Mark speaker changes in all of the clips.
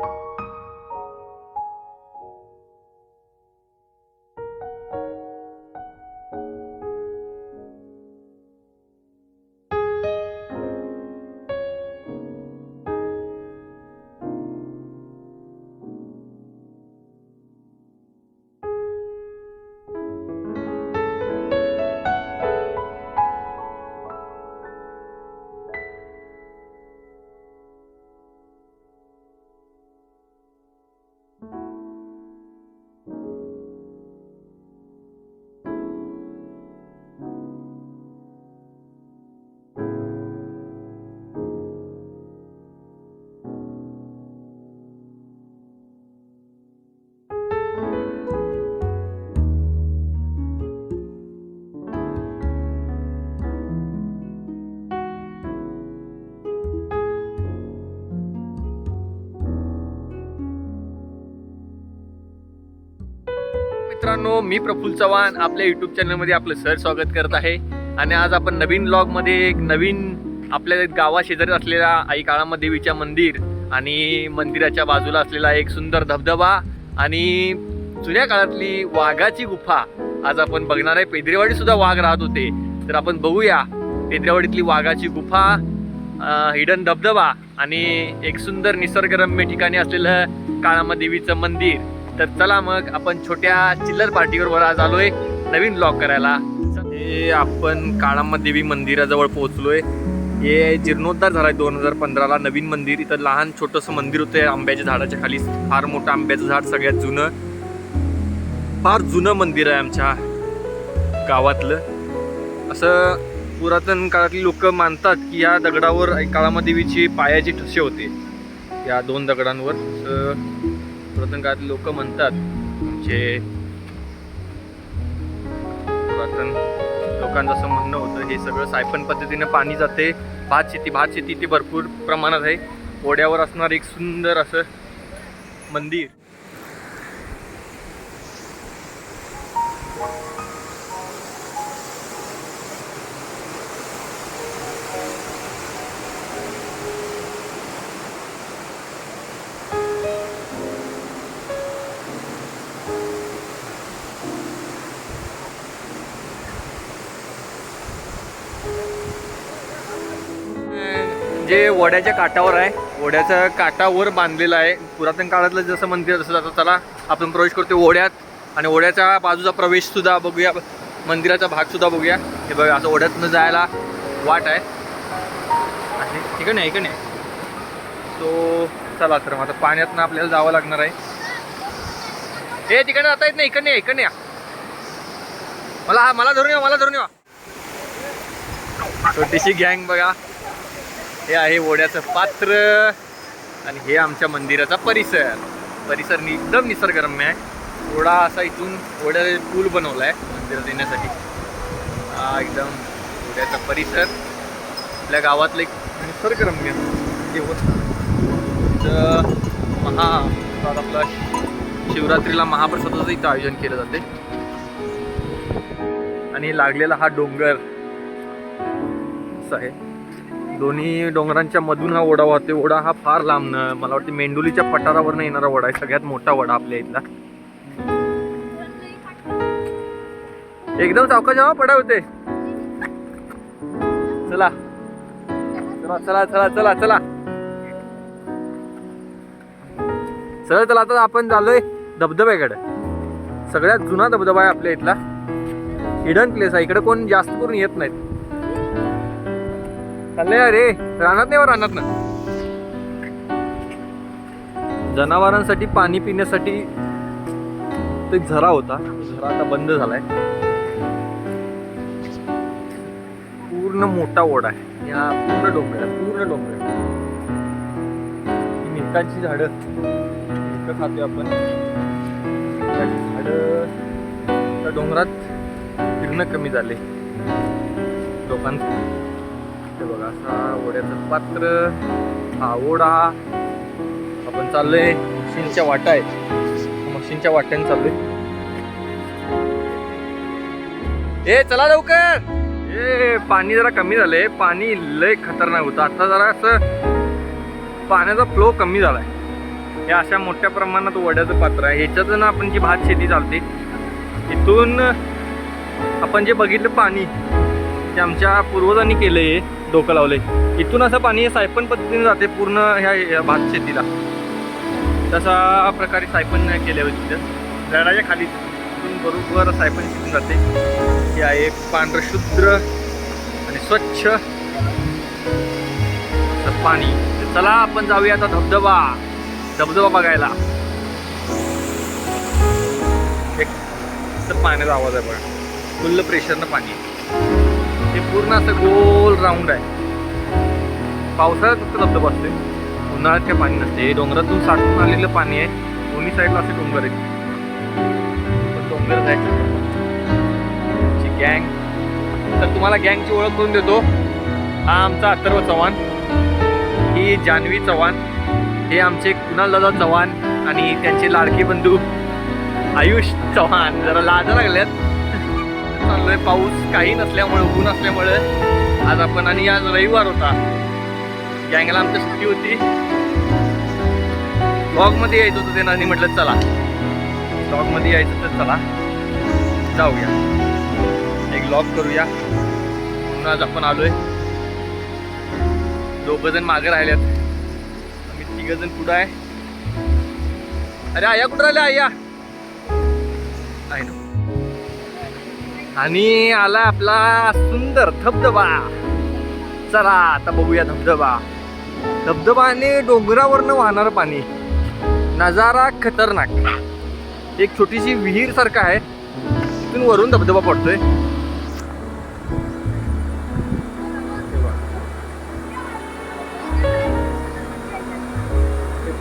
Speaker 1: you मित्रांनो मी प्रफुल चव्हाण आपल्या YouTube चॅनलमध्ये आपलं सर स्वागत करत आहे. आणि आज आपण नवीन ब्लॉगमध्ये एक नवीन आपल्या गावा शेजारी असलेल्या आई काळामा देवीच्या मंदिर आणि मंदिराच्या बाजूला असलेला एक सुंदर धबधबा आणि जुन्या काळातली वाघाची गुफा. आज आपण बघणार आहे पेद्रेवाडी सुद्धा वाघ राहत होते. तर आपण बघूया पेद्रेवाडीतली वाघाची गुफा हिडन धबधबा आणि एक सुंदर निसर्गरम्य ठिकाणी असलेलं काळामा देवीचं मंदिर. तर चला मग आपण छोट्या चिल्लर पार्टीवर आज आलोय नवीन ब्लॉग करायला. हे आपण काळामा देवी मंदिराजवळ पोहोचलोय. हे जीर्णोद्धार झालाय दोन हजार पंधराला. नवीन मंदिर इथं लहान छोटंसं मंदिर होतं. आंब्याच्या झाडाच्या खाली फार मोठं आंब्याचं झाड सगळ्यात जुनं. फार जुनं मंदिर आहे आमच्या गावातलं. असं पुरातन काळातली लोक मानतात की या दगडावर काळामा देवीची पायाची ठसे होते या दोन दगडांवर. पुरातन काळातले लोक म्हणतात म्हणजे पुरातन लोकांचं असं म्हणणं होतं हे सगळं सायफन पद्धतीने पाणी जाते भात शेती भात शेती ती भरपूर प्रमाणात आहे. ओढ्यावर असणार एक सुंदर असं मंदिर. वड्याच्या काठावर आहे. ओढ्याच्या काठावर बांधलेलं आहे. पुरातन काळातलं जसं मंदिर तसं जातं चला आपण प्रवेश करतो ओढ्यात आणि ओढ्याच्या बाजूचा प्रवेश सुद्धा बघूया. मंदिराचा भाग सुद्धा बघूया. हे बघा असं ओढ्यातनं जायला वाट आहे. आणि ठीक आहे इकडे नाही. तो चला तर मग आता पाण्यातनं आपल्याला जावं लागणार आहे. हे तिकडे जाता येत नाही. इकडे इकडे या मला हा मला धरून या मला धरून या छोटीशी गँग बघा. हे आहे ओढ्याचं पात्र आणि हे आमच्या मंदिराचा परिसर. परिसर नि एकदम निसर्गरम्य आहे. ओढा असा इथून ओढ्याचा पूल बनवला आहे मंदिरात येण्यासाठी. हा एकदम ओढ्याचा परिसर. आपल्या गावातलं एक निसर्गरम्य देवस्थान महा आपला शिवरात्रीला महाप्रसादाचं इथं आयोजन केलं जाते. आणि लागलेला हा डोंगर असा आहे. दोन्ही डोंगरांच्या मधून हा ओढा वाहते ओढा हा फार लांबनं मला वाटतं मेंडोलीच्या पठारावरनं येणारा ओढा आहे. सगळ्यात मोठा ओढा आपल्या इथला. एकदम चौका जेव्हा हो, पडा होते. चला. चला चला चला चला चला. चला चला आता आपण झालोय धबधब्याकडे. सगळ्यात जुना धबधबा आहे आपल्या इथला. हिडन प्लेस आहे. इकडे कोण जास्त करून येत नाहीत. चाललंय अरे रानात नाही हो, रानात ना जनावरांसाठी पाणी पिण्यासाठी तो एक झरा होता. झरा आता बंद झालाय. पूर्ण मोठा ओढा आहे. या पूर्ण डोंगर पूर्ण डोंगर ही मिरकांची झाडं. मिरकं खातोय आपण. झाडं त्या डोंगरात फिरणं कमी झाले. लोकांचं. हे बघा असा ओढ्याचं पात्र हा ओढा आपण चाललोय मशीनच्या वाटा आहे मशीनच्या वाट्याने चाललोय. ए चला लवकर. ए पाणी जरा कमी झालंय. पाणी लय खतरनाक होतं. आता जरा असं पाण्याचा फ्लो कमी झालाय. हे अशा मोठ्या प्रमाणात वड्याचं पात्र आहे. ह्याच्यातून आपण जी भात शेती चालते इथून आपण जे बघितलं पाणी ते आमच्या पूर्वजांनी केलं आहे डोकं लावलंय इथून असं पाणी हे सायपन पद्धतीने जाते पूर्ण ह्या भात शेतीला. तसा प्रकारे सायपन केले होते तिथं. झाडाच्या खाली इथून बरोबर सायपन शिकून जाते. हे आहे पांढरं शुद्र आणि स्वच्छ. असं पाणी. चला आपण जाऊया आता धबधबा. धबधबा बघायला. एक पाण्याचा आवाज आहे बघा. फुल्ल प्रेशरनं पाणी. आहे. हे पूर्ण असं गोल राऊंड आहे. पावसाळ्यात फक्त धबधबा असते उन्हाळ्यात काय पाणी नसते हे डोंगरातून साठून आलेलं पाणी आहे. दोन्ही साईडला असे डोंगर आहेत. पण डोंगर जायचं गँग तर तुम्हाला गँगची ओळख करून देतो. हा आमचा अथर्व चव्हाण. ही जान्हवी चव्हाण. हे आमचे कुणाल दादा चव्हाण आणि त्यांचे लाडके बंधू आयुष चव्हाण. जरा लाजा लागल्यात. चाललोय. पाऊस काही नसल्यामुळे ऊन असल्यामुळे. आज आपण आणि आज रविवार होता. गँगला आमची सुट्टी होती. ब्लॉगमध्ये यायचं होतं त्यांना आणि म्हटलं चला. ब्लॉगमध्ये यायचं तर चला. जाऊया. एक लॉग करूया. म्हणून आज आपण आलोय. दोघं जण मागे राहिल्यात. आम्ही तिघ जण कुठं आहे. अरे आया कुठं राहिल्या आया? आहे ना. आणि आला आपला सुंदर धबधबा. चला आता बघूया धबधबा. धबधबा आणि डोंगरावरनं वाहणारं पाणी. नजारा खतरनाक. एक छोटीशी विहीर सारखा आहे. तिथून वरून धबधबा पडतोय.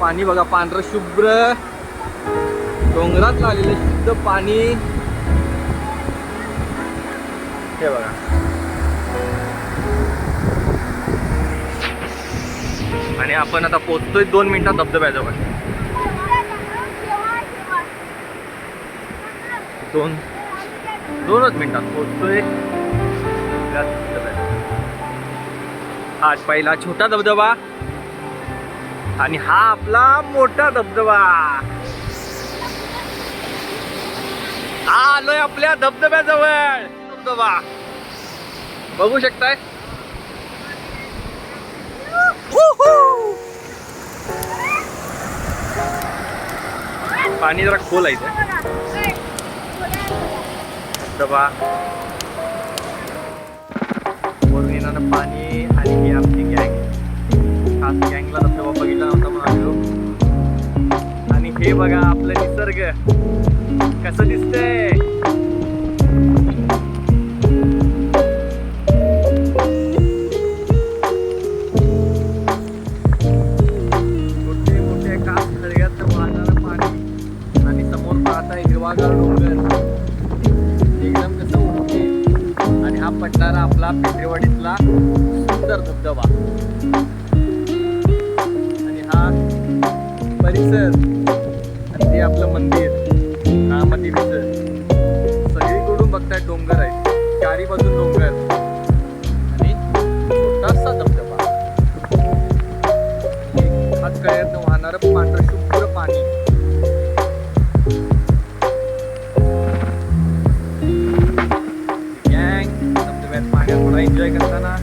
Speaker 1: पाणी बघा पांढरं शुभ्र. डोंगरात आलेलं शुद्ध पाणी. हे बघा. आणि आपण आता पोचतोय दोन मिनिटात धबधब्याजवळ. दोन दोनच मिनिटात पोचतोय. आज हा पहिला छोटा धबधबा. आणि हा आपला मोठा धबधबा. आलोय आपल्या धबधब्याजवळ. धबधबा बघू शकताय? पाणी जरा खोल आहे इथे. धबधबा वरून येणारं पाणी आणि ही आमची गँग खास गँगला धबधबा बघितला नव्हता म्हणून आलो आणि हे बघा आपलं निसर्ग. कसं दिसतंय? हा आपला पेटरेवाडीतला सुंदर धबधबा. आणि हा परिसर आणि ते आपलं मंदिर हा विसर सगळीकडून बघताय डोंगर आहे चारी बाजून डोंगर. आणि छोटासा धबधबा. हात कळ्यात वाहणारं पांढरं शुभ्र पाणी. एन्जॉय करताना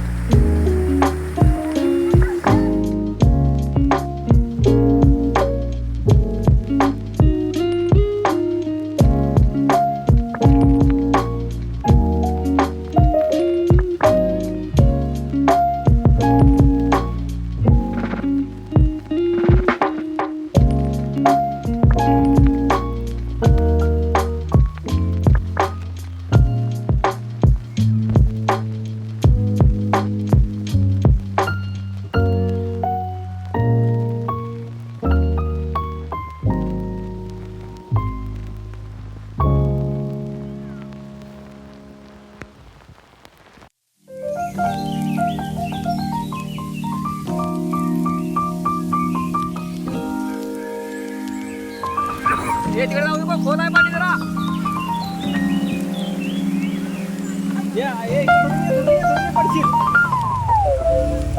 Speaker 1: हे तिकडे जाऊ नको खोल आहे पाणी जरा. या,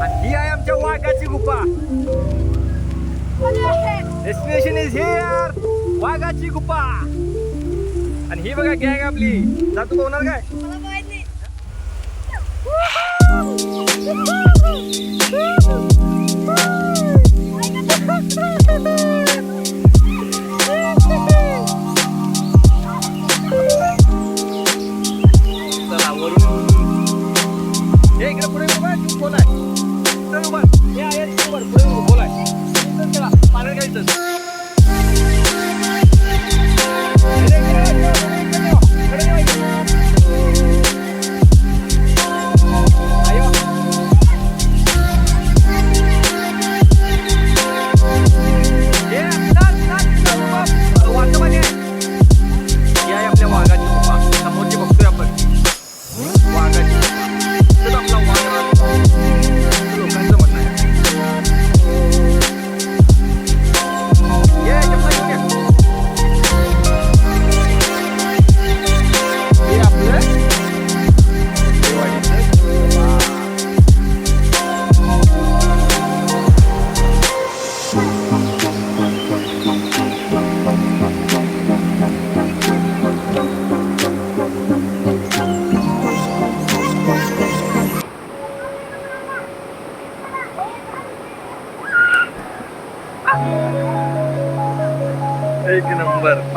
Speaker 1: आणि ही आहे आमच्या वाघाची गुफा. डेस्टिनेशन इज हिअर वाघाची गुफा. आणि ही बघा गॅग आपली. जातो होणार काय?
Speaker 2: मला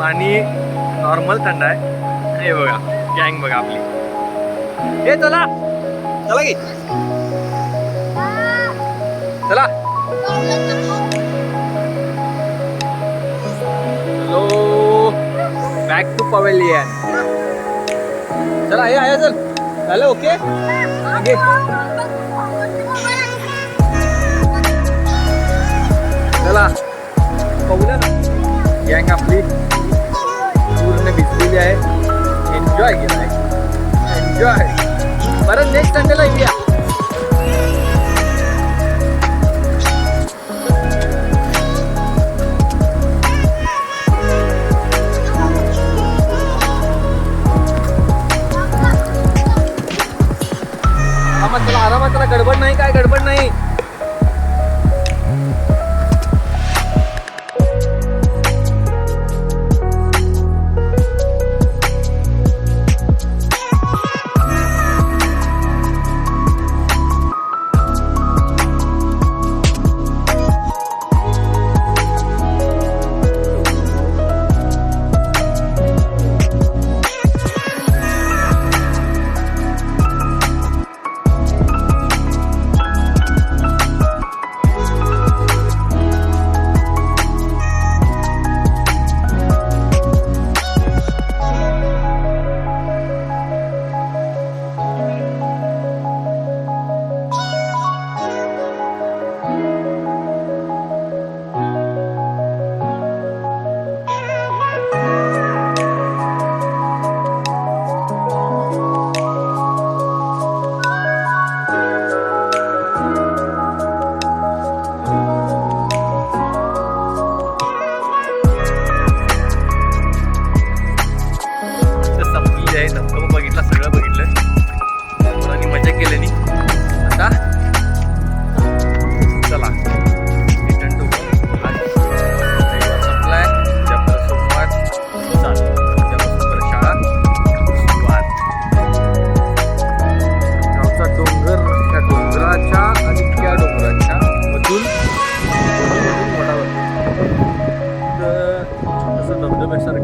Speaker 1: आणि नॉर्मल थंड आहे. हे बघा गँग बघा आपली. हे चला. चला की. चला. हॅलो बॅक टू पवेलियन चला हे आहे चल झालं ओके चला. पाहूया ना. गँग आपली. भिजलेली आहे. एन्जॉय केला आहे एन्जॉय परत नेक्स्ट संडेला येऊया. आहे धबधबा बघितला सगळं बघितलं मुलांनी मजा केली नाही आता चला रिटर्न टू संपलाय उद्यापासून सोमवार चालू शाळा सुरुवात गावचा डोंगर त्या डोंगराच्या आणि त्या डोंगराच्या मधून मोठा तर तसं धबधब्यासारखं